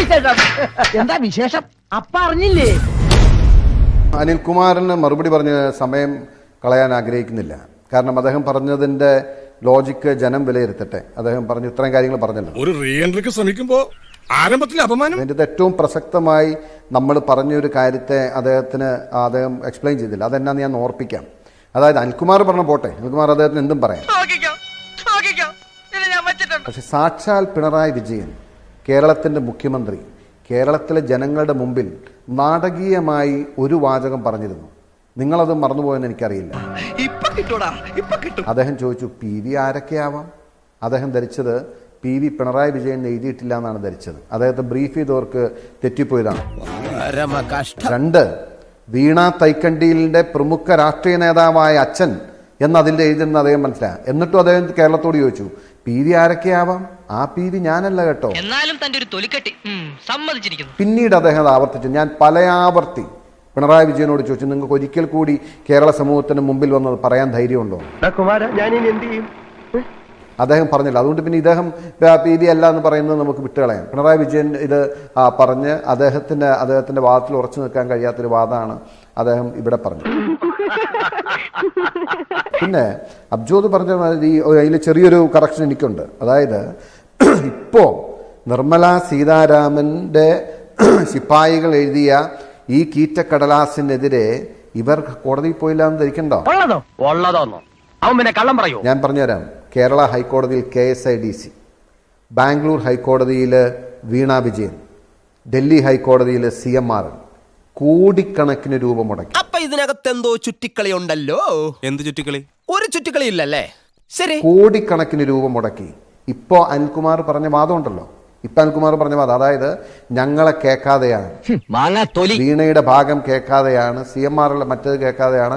വിശേഷം? എന്താ വിശേഷം? അപ്പ അറിഞ്ഞില്ലേ? അനിൽകുമാറിന് മറുപടി പറഞ്ഞ് സമയം കളയാൻ ആഗ്രഹിക്കുന്നില്ല. കാരണം അദ്ദേഹം പറഞ്ഞതിന്റെ ലോജിക്ക് ജനം വിലയിരുത്തട്ടെ. അദ്ദേഹം പറഞ്ഞു ഇത്രയും കാര്യങ്ങൾ പറഞ്ഞല്ലോ. ഒരു റീഎൻട്രിക്ക് ശ്രമിക്കുമ്പോൾ ശ്രമിക്കുമ്പോ ആരംഭത്തിൽ അപമാനം? അതിന്റെ ഏറ്റവും പ്രസക്തമായി നമ്മൾ പറഞ്ഞ ഒരു കാര്യത്തെ അദ്ദേഹത്തിന് അദ്ദേഹം എക്സ്പ്ലെയിൻ ചെയ്തില്ല. അതെന്നാന്ന് ഞാൻ ഓർപ്പിക്കാം. അതായത് അനിൽകുമാർ പറഞ്ഞ പോട്ടെ. അനിൽകുമാർ അദ്ദേഹത്തിന് എന്തും പറയാം. പക്ഷെ സാക്ഷാൽ പിണറായി വിജയൻ കേരളത്തിന്റെ മുഖ്യമന്ത്രി കേരളത്തിലെ ജനങ്ങളുടെ മുമ്പിൽ നാടകീയമായി ഒരു വാചകം പറഞ്ഞിരുന്നു. നിങ്ങളത് മറന്നുപോയെന്ന് എനിക്കറിയില്ല. അദ്ദേഹം ചോദിച്ചു പി വി ആരൊക്കെയാവാം? അദ്ദേഹം ധരിച്ചത് പി വി പിണറായി വിജയൻ എഴുതിയിട്ടില്ല എന്നാണ് ധരിച്ചത്. അദ്ദേഹത്തെ ബ്രീഫ് ചെയ്തവർക്ക് തെറ്റിപ്പോയതാണ്. രണ്ട് വീണ തൈക്കണ്ടിയിലിന്റെ പ്രമുഖ രാഷ്ട്രീയ നേതാവായ അച്ഛൻ എന്ന് അതിന്റെ എഴുതുന്ന അദ്ദേഹം മനസ്സിലായി എന്നിട്ടും അദ്ദേഹം കേരളത്തോട് ചോദിച്ചു പി വി ആരൊക്കെയാവാം? ആ പി വി ഞാനല്ല കേട്ടോ. എന്നാലും തന്റെ ഒരു തൊലിക്കെട്ടി സമ്മതിച്ചിരിക്കുന്നു. പിന്നീട് അദ്ദേഹം അത് ആവർത്തിച്ചു. ഞാൻ പലയാവർത്തി പിണറായി വിജയനോട് ചോദിച്ചു നിങ്ങൾക്ക് ഒരിക്കൽ കൂടി കേരള സമൂഹത്തിന് മുമ്പിൽ വന്നത് പറയാൻ ധൈര്യമുണ്ടോ? കുമാര ഞാൻ ഇനി എന്ത് ചെയ്യും? അദ്ദേഹം പറഞ്ഞില്ല. അതുകൊണ്ട് പിന്നെ ഇദ്ദേഹം പീതി പി വി അല്ല എന്ന് പറയുന്നത് നമുക്ക് വിട്ടുകളയാം. പിണറായി വിജയൻ ഇത് ആ, പറഞ്ഞ് അദ്ദേഹത്തിന്റെ അദ്ദേഹത്തിന്റെ വാദത്തിൽ ഉറച്ചു നിൽക്കാൻ കഴിയാത്തൊരു വാദമാണ് അദ്ദേഹം ഇവിടെ പറഞ്ഞത്. പിന്നെ അബ്ജോദ് പറഞ്ഞ മാതിരി അതിൽ ചെറിയൊരു കറക്ഷൻ എനിക്കുണ്ട്. അതായത് ഇപ്പോൾ നിർമ്മല സീതാരാമന്റെ ശിപ്പായികൾ എഴുതിയ ഈ കീറ്റക്കടലാസിനെതിരെ ഇവർ കോടതിയിൽ പോയില്ല എന്ന് ധരിക്കണ്ടോ? അവൻ പിന്നെ കള്ളം പറയൂ. ഞാൻ പറഞ്ഞുതരാം. കേരള ഹൈക്കോടതിയിൽ K S I D C Bangalore ഹൈക്കോടതിയിൽ വീണ വിജയൻ ഡൽഹി ഹൈക്കോടതിയിൽ സി എം ആർ കോടിക്കണക്കിന് രൂപ മുടക്കി. ഇതിനകത്ത് എന്തോ ചുറ്റിക്കളി ഉണ്ടല്ലോ എന്ത് ചുറ്റിക്കളി? ഒരു ചുറ്റിക്കളി ഇല്ലല്ലേ ശരി. കോടിക്കണക്കിന് രൂപ മുടക്കി. ഇപ്പോ അനിൽകുമാർ പറഞ്ഞ വാദം ഉണ്ടല്ലോ ഇപ്പൊ അനിൽകുമാർ പറഞ്ഞ വാദം. അതായത് ഞങ്ങളെ കേൾക്കാതെയാണ്. വീണയുടെ ഭാഗം കേൾക്കാതെയാണ്. സി എം ആറിലെ മറ്റേത് കേൾക്കാതെയാണ്.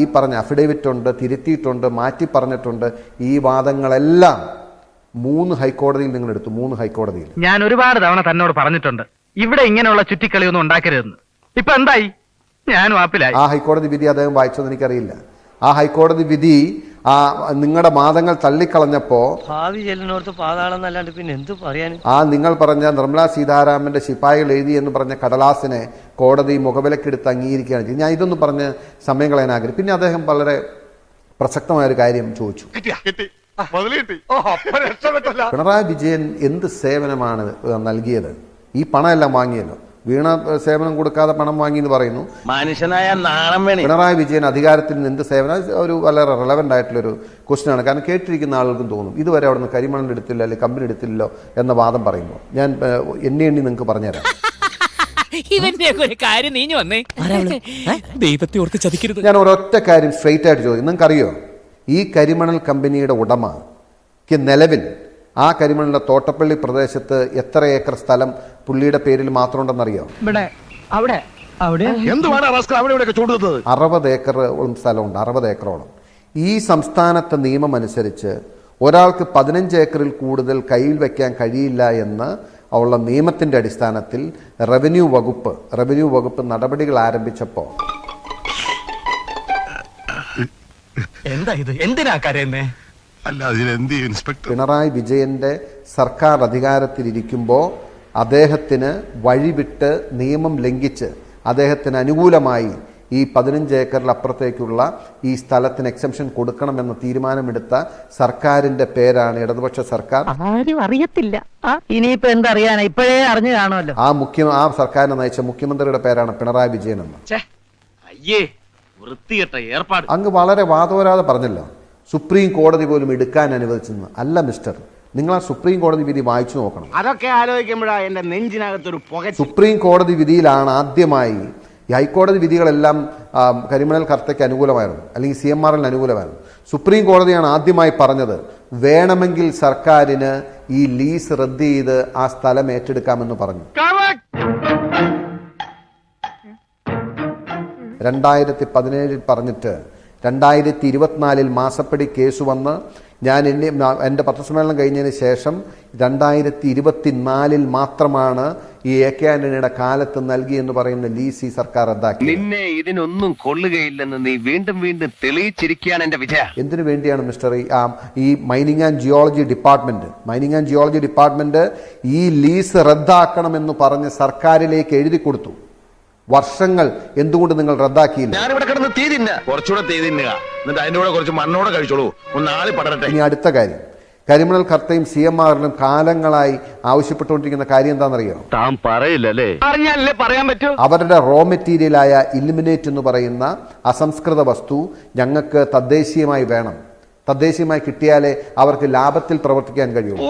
ഈ പറഞ്ഞ അഫിഡേവിറ്റ് ഉണ്ട് തിരുത്തിയിട്ടുണ്ട് മാറ്റി പറഞ്ഞിട്ടുണ്ട്. ഈ വാദങ്ങളെല്ലാം മൂന്ന് ഹൈക്കോടതിയിൽ നിങ്ങൾ എടുത്തു മൂന്ന് ഹൈക്കോടതിയിൽ. ഞാൻ ഒരുപാട് തവണ തന്നോട് പറഞ്ഞിട്ടുണ്ട്. ഇവിടെ ഇങ്ങനെയുള്ള ചുറ്റിക്കളിയൊന്നും ഉണ്ടാക്കരുതെന്ന്. ഇപ്പൊ എന്തായി? ഞാനും ആപ്പിലായി. ആ ഹൈക്കോടതി വിധി അദ്ദേഹം വായിച്ചതെന്ന് എനിക്കറിയില്ല. ആ ഹൈക്കോടതി വിധി ആ നിങ്ങളുടെ വാദങ്ങൾ തള്ളിക്കളഞ്ഞപ്പോ ഭാവി ചെല്ലിനോർത്ത് പാതാളം എന്നല്ലാണ്ട് പിന്നെ എന്ത് പറയാൻ ആ നിങ്ങൾ പറഞ്ഞ നിർമ്മലാ സീതാരാമന്റെ ശിപായികൾ എഴുതി എന്ന് പറഞ്ഞ കടലാസിനെ കോടതി മുഖവിലക്കെടുത്ത് അംഗീകരിക്കുകയാണ് ചെയ്തത്. ഞാൻ ഇതൊന്നും പറഞ്ഞ് സമയം കളയാൻ ആഗ്രഹം പിന്നെ അദ്ദേഹം വളരെ പ്രസക്തമായ ഒരു കാര്യം ചോദിച്ചു. പിണറായി വിജയൻ എന്ത് സേവനമാണ് നൽകിയത്? ഈ പണമെല്ലാം വാങ്ങിയല്ലോ. വീണ സേവനം കൊടുക്കാതെ പണം വാങ്ങി എന്ന് പറയുന്നു. മനുഷ്യനായ നാണം വേണേ. പിണറായി വിജയൻ അധികാരത്തിൽ നിന്ന് എന്ത് സേവനം ഒരു വളരെ റെലവെന്റ് ആയിട്ടുള്ള ഒരു ക്വസ്റ്റ്യൻ ആണ്. കാരണം കേട്ടിരിക്കുന്ന ആളുകൾക്കും തോന്നും ഇതുവരെ അവിടെ നിന്ന് കരിമണൽ എടുത്തില്ല അല്ലെങ്കിൽ കമ്പനി എടുത്തില്ലല്ലോ എന്ന വാദം പറയുന്നു ഞാൻ എന്നെ എണ്ണി എണ്ണി നിങ്ങൾക്ക് പറഞ്ഞുതരാം. ഇവന്റെ ഒരു കാര്യം നീഞ്ഞു വന്നേ. ദൈവത്തെ ഓർത്ത് ചതിക്കരുത്. ഞാൻ ഒരൊറ്റ കാര്യം സ്ട്രെയിറ്റ് ആയിട്ട് ചോദിക്കും. നിങ്ങൾക്കറിയോ? ഈ കരിമണൽ കമ്പനിയുടെ ഉടമയ്ക്ക് നിലവിൽ ആ കരിമണലിന്റെ തോട്ടപ്പള്ളി പ്രദേശത്ത് എത്ര ഏക്കർ സ്ഥലം? പുള്ളിയുടെ പേരിൽ മാത്രം ഉണ്ടെന്നറിയോ ഇവിടെ അവിടെ അവിടെ. അറുപത് ഏക്കറോളം സ്ഥലമുണ്ട് അറുപത് ഏക്കറോളം. ഈ സംസ്ഥാനത്തെ നിയമം അനുസരിച്ച് ഒരാൾക്ക് പതിനഞ്ച് ഏക്കറിൽ കൂടുതൽ കയ്യിൽ വെക്കാൻ കഴിയില്ല എന്ന് ഉള്ള നിയമത്തിന്റെ അടിസ്ഥാനത്തിൽ റവന്യൂ വകുപ്പ് റവന്യൂ വകുപ്പ് നടപടികൾ ആരംഭിച്ചപ്പോൾ എന്താ ഇത്? എന്തിനാ കരയുന്നേ? അല്ല അതിനെന്ത് ഇൻസ്പെക്ടർ? പിണറായി വിജയന്റെ സർക്കാർ അധികാരത്തിലിരിക്കുമ്പോൾ അദ്ദേഹത്തിന് വഴിവിട്ട് നിയമം ലംഘിച്ച് അദ്ദേഹത്തിന് അനുകൂലമായി ഈ പതിനഞ്ച് ഏക്കറിൽ അപ്പുറത്തേക്കുള്ള ഈ സ്ഥലത്തിന് എക്സംഷൻ കൊടുക്കണമെന്ന് തീരുമാനമെടുത്ത സർക്കാരിന്റെ പേരാണ് ഇടതുപക്ഷ സർക്കാർ. ആരും അറിയത്തില്ല. ആ ഇനിയിപ്പോ എന്തറിയാനാ? ഇപ്പോഴേ അറിഞ്ഞു കാണുമല്ലോ. ആ മുഖ്യ ആ സർക്കാരിനെ നയിച്ച മുഖ്യമന്ത്രിയുടെ പേരാണ് പിണറായി വിജയൻ എന്ന്. അയ്യേ വൃത്തികെട്ട ഏർപ്പാട്. അങ്ങ് വളരെ വാദോരാതെ പറഞ്ഞല്ലോ. സുപ്രീം കോടതി പോലും എടുക്കാൻ അനുവദിച്ചെന്ന് അല്ല മിസ്റ്റർ. നിങ്ങൾ ആ സുപ്രീം കോടതി വിധി വായിച്ചു നോക്കണം. അതൊക്കെ ആലോചിക്കുമ്പോഴാണ് എന്റെ നെഞ്ചിനകത്തൊരു പുക സുപ്രീം കോടതി വിധിയിലാണ് ആദ്യമായി ഈ ഹൈക്കോടതി വിധികളെല്ലാം കരിമണൽ കർത്തയ്ക്ക് അനുകൂലമായിരുന്നു അല്ലെങ്കിൽ സി എം ആറിന് അനുകൂലമായിരുന്നു. സുപ്രീം കോടതിയാണ് ആദ്യമായി പറഞ്ഞത് വേണമെങ്കിൽ സർക്കാരിന് ഈ ലീസ് റദ്ദ് ചെയ്ത് ആ സ്ഥലം ഏറ്റെടുക്കാമെന്ന് പറഞ്ഞു. രണ്ടായിരത്തി പതിനേഴിൽ പറഞ്ഞിട്ട് രണ്ടായിരത്തി ഇരുപത്തിനാലിൽ മാസപ്പടി കേസ് വന്ന് ഞാൻ എന്നെ എന്റെ പത്രസമ്മേളനം കഴിഞ്ഞതിന് ശേഷം രണ്ടായിരത്തി ഇരുപത്തിനാലിൽ മാത്രമാണ് ഈ എ കെ ആന്റണിയുടെ കാലത്ത് നൽകി എന്ന് പറയുന്ന ലീസി സർക്കാർ റദ്ദാക്കി നിന്നെ ഇതിനൊന്നും കൊള്ളുകയില്ലെന്ന് നീ വീണ്ടും വീണ്ടും തെളിയിച്ചിരിക്കുകയാണ് എന്റെ വിജയ. എന്തിനു വേണ്ടിയാണ് മിസ്റ്റർ ഈ ഈ mining and geology department mining and geology department ഈ ലീസ് റദ്ദാക്കണമെന്ന് പറഞ്ഞ് സർക്കാരിലേക്ക് എഴുതി കൊടുത്തു. വർഷങ്ങൾ എന്തുകൊണ്ട് നിങ്ങൾ റദ്ദാക്കിയില്ല? ഞാനിവിടെ കിടന്ന് തീ കുറച്ചുകൂടെ തീ തിന്നുക. എന്നിട്ട് അതിന്റെ കൂടെ കുറച്ച് മണ്ണോടെ കഴിച്ചോളൂ. ഒന്ന് ആളി പടരട്ടെ. ഇനി അടുത്ത കാര്യം. കരിമണൽ കർത്തയും സി എം ആറിലും കാലങ്ങളായി ആവശ്യപ്പെട്ടുകൊണ്ടിരിക്കുന്ന കാര്യം എന്താണെന്നറിയോ? താൻ പറയില്ലല്ലേ? അറിഞ്ഞാലല്ലേ പറയാൻ പറ്റൂ. അവരുടെ റോ മെറ്റീരിയലായ ഇലിമിനേറ്റ് എന്ന് പറയുന്ന അസംസ്കൃത വസ്തു ഞങ്ങൾക്ക് തദ്ദേശീയമായി വേണം. തദ്ദേശീയമായി കിട്ടിയാലേ അവർക്ക് ലാഭത്തിൽ പ്രവർത്തിക്കാൻ കഴിയുള്ളൂ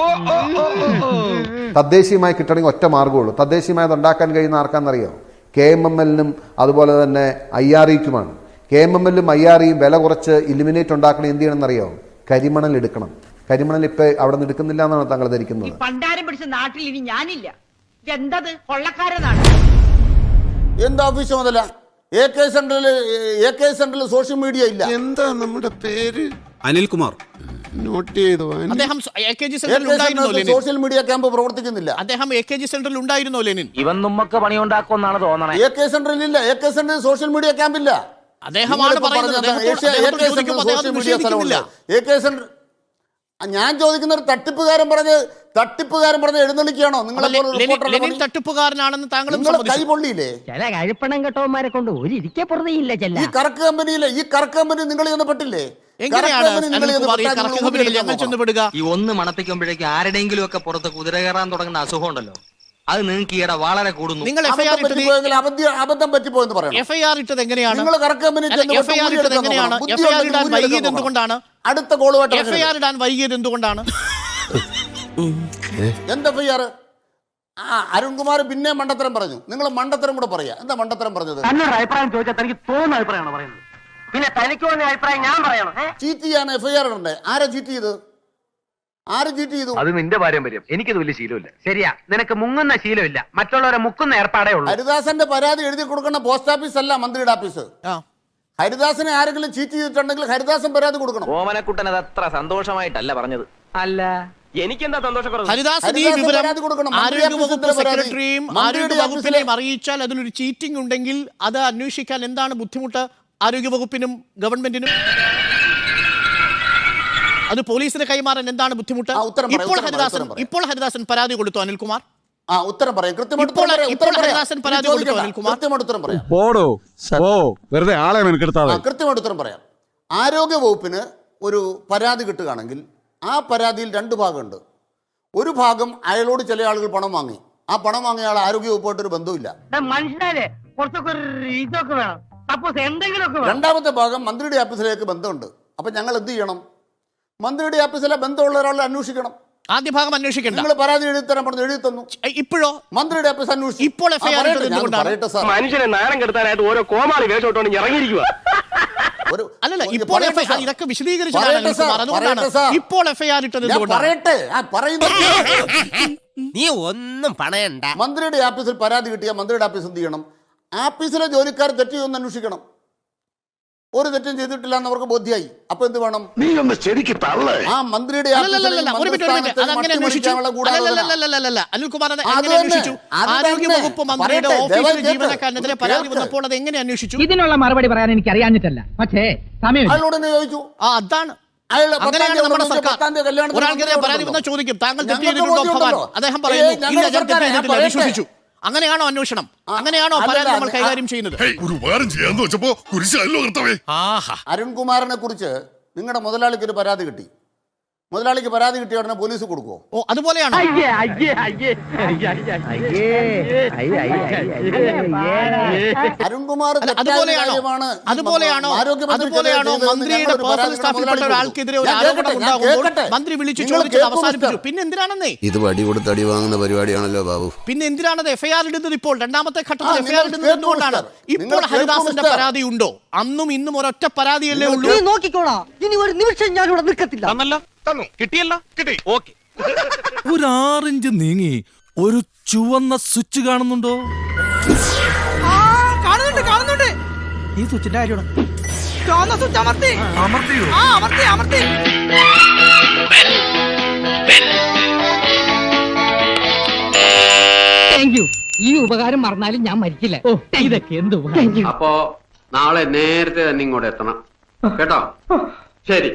തദ്ദേശീയമായി കിട്ടണമെങ്കിൽ ഒറ്റ മാർഗമുള്ളൂ തദ്ദേശീയമായി അത് ഉണ്ടാക്കാൻ കഴിയുന്ന ആർക്കാണെന്നറിയോ? കെ എം എം എല്ലിനും അതുപോലെ തന്നെ ഐ ആർ ഇക്കുമാണ്. കെ എം എം എല്ലും ഐ ആർ ഇയും വില കുറച്ച് ഇലിമിനേറ്റ് ഉണ്ടാക്കണം എന്ത് ചെയ്യണം എന്നറിയോ? കരിമണൽ എടുക്കണം. കരിമണൽ ഇപ്പൊ അവിടെ നിന്ന് എടുക്കുന്നില്ല എന്നാണ് താങ്കൾ ധരിക്കുന്നത്. പണ്ടാരം പിടിച്ച നാട്ടിൽ ഇനി ഞാനില്ല. ഇതെന്തത്? കൊള്ളക്കാരനാണ് എന്താ ഓഫീസ് മുതല എ കെ സെന്ററിൽ എ കെ സെന്ററിൽ സോഷ്യൽ മീഡിയ ഇല്ല. എന്താ നമ്മുടെ പേര്? അനിൽകുമാർ. നോട്ട് ചെയ്തു. അദ്ദേഹം എ കെ ജി സെന്ററിൽ ഉണ്ടായിരുന്നോ ലെനിൻ? സോഷ്യൽ മീഡിയ ക്യാമ്പ് പ്രവർത്തിക്കുന്നില്ല. അദ്ദേഹം എ കെ ജി സെന്ററിൽ ഉണ്ടായിരുന്നോ ലെനിൻ? ഇവൻ നമ്മക്ക് പണിയുണ്ടാക്കുമെന്നാണ് തോന്നണേ. എ കെ സെന്ററിൽ ഇല്ല. എ കെ സെന്ററിൽ സോഷ്യൽ മീഡിയ ക്യാമ്പ് ഇല്ല. അദ്ദേഹമാണ് പറയുന്നത്. ഞാൻ ചോദിക്കുന്ന ഒരു തട്ടിപ്പുകാരൻ പറഞ്ഞ് തട്ടിപ്പുകാരൻ പറഞ്ഞ് എഴുന്നള്ളിക്കുകയാണോ? നിങ്ങളെ? തട്ടിപ്പുകാരനാണെന്ന് താങ്കൾ കൈ പൊള്ളിയില്ലേ? ചില കഴിപ്പണം കെട്ടവന്മാരെ കൊണ്ട് ഒരു ഇരിക്കപ്പുറതയില്ല ചെല്ല ഈ കറക്ക് കമ്പനിയിലെ ഈ കറക്ക് കമ്പനി നിങ്ങൾ ചെന്ന് പെട്ടില്ലേ? കറക്ക് എങ്ങനെയാണ് നിങ്ങൾ ഈ പെട്ടാൽ കമ്പനിയിൽ ഊരി ഞങ്ങൾ എടുക്കാൻ ഈ ഒന്ന് മണപ്പിക്കുമ്പോഴേക്കും ആരുടെയെങ്കിലും ഒക്കെ പുറത്ത് കുതിര കയറാൻ തുടങ്ങുന്ന അസുഖം ഉണ്ടല്ലോ അത് നിങ്ങൾക്ക് ഈയിടെ വളരെ കൂടുന്നു. നിങ്ങൾ എഫ്ഐആർ അബദ്ധം പറ്റിപ്പോയെന്ന് പറയണം. എഫ്ഐആർ ഇട്ടത് എങ്ങനെയാണ്? നിങ്ങൾ എഫ്ഐആർ ഇട്ടത് എങ്ങനെയാണ്? എഫ്ഐആർ ഇടാൻ വൈകിയത് എന്തുകൊണ്ടാണ്? അടുത്ത കോളുമായിട്ട് എഫ്ഐആർ ഇടാൻ വൈകിയത് എന്തുകൊണ്ടാണ്? എന്താ എഫ്ഐആർ ആ അരുൺകുമാർ പിന്നെ മണ്ടത്തരം പറഞ്ഞു. നിങ്ങൾ മണ്ടത്തരം കൂടെ പറയാ. എന്താ മണ്ടത്തരം പറഞ്ഞത്? അഭിപ്രായം ചോദിച്ചാൽ തനിക്ക് തോന്നുന്ന അഭിപ്രായമാണ് പറയുന്നത്. പിന്നെ തനിക്ക് തോന്നിയ അഭിപ്രായം ഞാൻ പറയണം. ഏ? ചീറ്റ് ചെയ്യാൻ എഫ്ഐആർ ഉണ്ടേ. ആരാ ചീറ്റ് ചെയ്ത്? ആര് ചീറ്റ് ചെയ്തു? അത് നിന്റെ പാരമ്പര്യം. എനിക്കത് വലിയ ശീലമില്ല. ശരിയാ നിനക്ക് മുങ്ങുന്ന ശീലമില്ല. മറ്റുള്ളവരെ മുക്കുന്ന ഏർപ്പാടേ ഉള്ളൂ. ഹരിദാസന്റെ പരാതി എഴുതി കൊടുക്കുന്ന പോസ്റ്റ് ഓഫീസ് അല്ല മന്ത്രിയുടെ ഓഫീസ്. ആ. ഹരിദാസനെ ആരെങ്കിലും ചീറ്റ് ചെയ്തിട്ടുണ്ടെങ്കിൽ ഹരിദാസൻ പരാതി കൊടുക്കണം. ഓമനക്കുട്ടൻ അത് അത്ര സന്തോഷമായിട്ടല്ല പറഞ്ഞത്. അല്ല. എനിക്കെന്താ സന്തോഷക്കുറവ്? ഹരിദാസ് ഈ ഹരിദാസ് വിവരം പരാതി കൊടുക്കണം. മന്ത്രി ആരോഗ്യ വകുപ്പ് ഓഫീസിന്റെ പരാതി. സെക്രട്ടറിയും മന്ത്രിയുടെ ആരോഗ്യ വകുപ്പിനെയും ഓഫീസിലെ- അറിയിച്ചാൽ അതിലൊരു ചീറ്റിംഗ് ഉണ്ടെങ്കിൽ അത് അന്വേഷിക്കാൻ എന്താണ് ബുദ്ധിമുട്ട്? ആരോഗ്യ വകുപ്പിനും ഗവൺമെന്റിനും അത് പോലീസിന് കൈമാറാൻ എന്താണ് ബുദ്ധിമുട്ട്? ഇപ്പോൾ ഹരിദാസൻ ഇപ്പോൾ ഹരിദാസൻ പരാതി കൊടുത്തു അനിൽകുമാർ. ആ ഉത്തരം പറയാം. കൃത്യമായിട്ട് ഇപ്പോൾ- ഉത്തരം പറയാം, വെറുതെ ആളെ കൃത്യമായിട്ട് ഉത്തരം പറയാം. ആരോഗ്യ വകുപ്പിന് ഒരു പരാതി കിട്ടുകയാണെങ്കിൽ ആ പരാതിയിൽ രണ്ട് ഭാഗമുണ്ട്. ഒരു ഭാഗം അയാളോട് ചില ആളുകൾ പണം വാങ്ങി. ആ പണം വാങ്ങിയ ആൾ ആരോഗ്യ ഒരു ബന്ധവുമില്ല. മനുഷ്യനല്ലേ കുറച്ചൊക്കെ ഒരു ഇതൊക്കെ വേണം. സപ്പോസ് എന്തെങ്കിലുമൊക്കെ രണ്ടാമത്തെ ഭാഗം മന്ത്രിയുടെ ഓഫീസിലേക്ക് ബന്ധമുണ്ട്. അപ്പൊ ഞങ്ങൾ എന്ത് ചെയ്യണം? മന്ത്രിയുടെ ഓഫീസിലെ ബന്ധമുള്ള ഒരാളെ അന്വേഷിക്കണം. ആദ്യ ഭാഗം അന്വേഷിക്കണം നിങ്ങൾ പരാതി എഴുതി തരാൻ പറഞ്ഞു എഴുതി തന്നു. ഇപ്പോഴോ? മന്ത്രിയുടെ ഓഫീസ് അന്വേഷിച്ചു. ഇപ്പോൾ മനുഷ്യനെ നാണം കെടുത്താനായിട്ട് ഓരോ കോമാളി വേഷോട്ടോണ്ട് ഇറങ്ങിയിരിക്കുക ഒരു അല്ലല്ല ഇപ്പോൾ. ഇതൊക്കെ സാർ. ഇപ്പോൾ എഫ്ഐആർ ഇട്ടത് പറയട്ടെ ആ പറയുന്നത് നീ ഒന്നും പണയണ്ട. മന്ത്രിയുടെ ഓഫീസിൽ പരാതി കിട്ടിയ മന്ത്രിയുടെ ഓഫീസ് എന്ത് ചെയ്യണം? ആഫീസിലെ ജോലിക്കാർ തെറ്റ് ചെയ്യുമെന്ന് അന്വേഷിക്കണം. ഒരു തെറ്റും ചെയ്തിട്ടില്ല എന്ന് അവർക്ക് ബോധ്യായി. അപ്പൊ എന്ത് വേണം? നീ ഒന്ന് ശരിക്ക് ആ മന്ത്രിയുടെ മന്ത്രിയുടെ ഓഫീസിലെ. ജീവനക്കാരനെതിരെ പരാതി വന്നപ്പോൾ അത് എങ്ങനെ അന്വേഷിച്ചു? ഇതിനുള്ള മറുപടി പറയാൻ എനിക്ക് അറിയാഞ്ഞിട്ടല്ല. പക്ഷേ സമയം അയാളോട് ചോദിച്ചു. ആ അതാണ്. അങ്ങനെയാണ് തീയതി നമ്മുടെ വിളിച്ച് സർക്കാർ. പത്താം ഒരാൾക്കെതിരെ പരാതി വന്നാൽ ചോദിക്കും. താങ്കൾ തെറ്റ് ഞങ്ങൾക്ക് ചെയ്തിട്ടുണ്ടോ ഭവാൻ? അദ്ദേഹം പറയുന്നു ഞങ്ങളുടെ ഇല്ല ഞാൻ തെറ്റ് ചെയ്തിട്ടില്ല വിശ്വസിച്ചു. അങ്ങനെയാണോ അന്വേഷണം? അങ്ങനെയാണോ പരാതി നമ്മൾ കൈകാര്യം ചെയ്യുന്നത്? ഒരു ഉപകാരം ചെയ്യാന്ന് വെച്ചപ്പോ കുരിശല്ലോ കർത്തവേ ആഹാ. അരുൺകുമാറിനെ കുറിച്ച് നിങ്ങളുടെ മുതലാളിക്ക് ഒരു പരാതി കിട്ടി. മുതലാളിക്ക് പരാതി കിട്ടിയ ഉടനെ പോലീസ് കൊടുക്കുമോ ഓ അതുപോലെയാണ് അയ്യേ അയ്യേ അയ്യേ അയ്യേ അയ്യേ അയ്യേ അരുൺകുമാർ അതുപോലെയാണ് അതുപോലെയാണോ അതുപോലെയാണോ മന്ത്രിയുടെ പേഴ്സണൽ സ്റ്റാഫിൽപ്പെട്ട ഒരാൾക്കെതിരെ ഒരു ആരോപണം ഉണ്ടാകുമ്പോൾ മന്ത്രി വിളിച്ചു ചോദിച്ചത് അവസാനിപ്പിച്ചു പിന്നെ എന്തിനാണെന്നേ ഇത് വടി കൊടുത്ത് അടി വാങ്ങുന്ന പരിപാടിയാണല്ലോ ബാബു പിന്നെ എന്തിനാണത് എഫ്ഐആർ ഇടുന്നത് ഇപ്പോൾ രണ്ടാമത്തെ ഘട്ടത്തിൽ എഫ്ഐആർ ഇടുന്നത് എന്തുകൊണ്ടാണ് ഇപ്പോൾ ഹരിദാസന്റെ. പരാതി ഉണ്ടോ അന്നും ഇന്നും ഒരൊറ്റ പരാതിയല്ലേ ഉള്ളൂ നോക്കിക്കോളാം ഇനി ഒരു നിമിഷം ഞാൻ ഇവിടെ നിൽക്കത്തില്ല തന്നല്ലോ തന്നു. കിട്ടിയല്ലോ? കിട്ടി. ഓക്കെ. ഒരു ആറിഞ്ച് നീങ്ങി ഒരു ചുവന്ന സ്വിച്ച് കാണുന്നുണ്ടോ? കാണുന്നുണ്ട് കാണുന്നുണ്ട്. ഈ സ്വിച്ചിന്റെ കാര്യമാണ്. ചുവന്ന സ്വിച്ച് അമർത്തി. അമർത്തിയോ? ആ അമർത്തി അമർത്തി. താങ്ക് യു ഈ ഉപകാരം മറന്നാലും ഞാൻ മരിക്കില്ല. ഓ ഇതൊക്കെ എന്ത് അപ്പോ നാളെ നേരത്തെ തന്നെ ഇങ്ങോട്ട് എത്തണം. കേട്ടോ? ശരി.